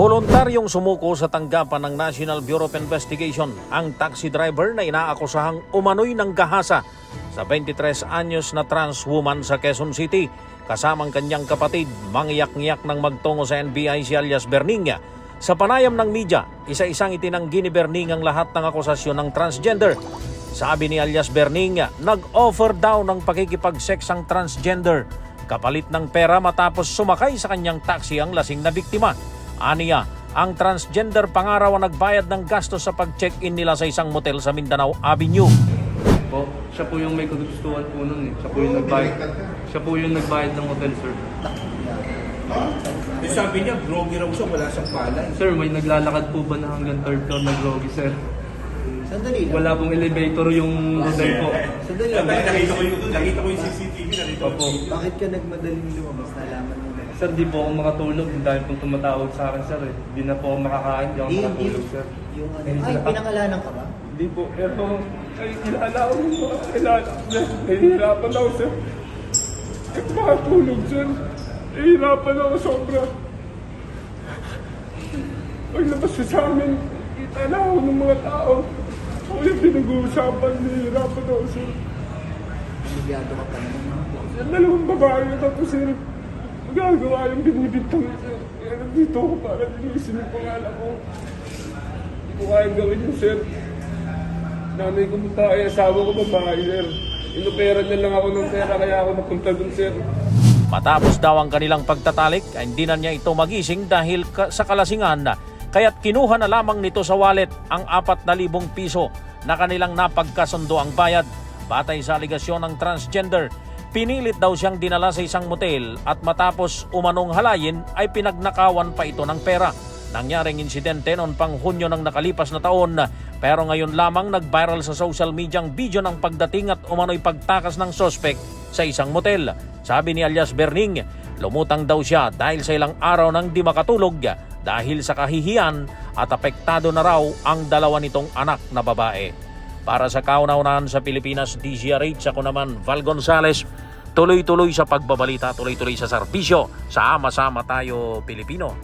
Voluntaryong sumuko sa tanggapan ng National Bureau of Investigation ang taxi driver na inaakusahang umano'y ng gahasa sa 23 anyos na trans woman sa Quezon City kasamang kanyang kapatid mangiyak-ngiyak ng magtungo sa NBI si alias Berninga. Sa panayam ng media, isa-isang itinanggi ni Berning ang lahat ng akusasyon ng transgender. Sabi ni alias Berninga, nag-offer daw ng pakikipag-sex ang transgender kapalit ng pera matapos sumakay sa kanyang taxi ang lasing na biktima. Aniya, ang transgender pangaraw ang nagbayad ng gastos sa pag-check-in nila sa isang motel sa Mindanao Avenue. Po, siya po yung may kagustuhan po nun eh. Siya po yung nagbayad. Siya po yung nagbayad ng hotel, sir. Eh, sabi niya, groggy raw siya, wala siyang palay. Sir, may naglalakad po ba na hanggang third floor na Grogi, sir? Sandali lang. Wala pong elevator yung hotel po. Sandali lang. nakita ko yung, nakita ko yung CCTV, nakita ko Opo. yung Bakit ka nagmadaling lumabas? Nalaman mo na. Sir, di po ako makatulog. Ang dami pong tumatawag sa akin, sir. Eh. Di na po ako makakain. Di ako Di, di. makatulog, sir. Yung ano. Eh, Ay, sir. pinangalanan ka ba? Hindi po. Eto, ay, kilala ko yung mga kilala ko, sir. Nahihirapan ako, sir. Kahit makatulog, sir. Nahihirapan ako sobra. Paglabas ko sa amin, kita na ako ng mga tao. Ako yung pinag-uusapan, nahihirapan ako, sir. Sigado ka pa naman. Yung dalawang babae na tapos, sir. Magagawa yung sir. Kaya nandito ako para linisin yung pangalan ko. Hindi ko kaya gawin yun, sir. Nanay ko punta ay asawa ko babae, sir. Inopera niya lang ako ng pera kaya ako napunta dun, sir. Matapos daw ang kanilang pagtatalik, ay hindi na niya ito magising dahil ka- sa kalasingan kaya't kinuha na lamang nito sa wallet ang 4,000 piso na kanilang napagkasundo ang bayad. Batay sa aligasyon ng transgender, pinilit daw siyang dinala sa isang motel at matapos umanong halayin ay pinagnakawan pa ito ng pera. Nangyaring insidente noon pang Hunyo ng nakalipas na taon pero ngayon lamang nag-viral sa social media ang video ng pagdating at umano'y pagtakas ng sospek sa isang motel. Sabi ni alias Berning, lumutang daw siya dahil sa ilang araw nang di makatulog dahil sa kahihiyan at apektado na raw ang dalawa nitong anak na babae. Para sa kauna-unahan sa Pilipinas, DZRH, ako naman Val Gonzales, tuloy-tuloy sa pagbabalita, tuloy-tuloy sa serbisyo, sa ama-sama tayo Pilipino.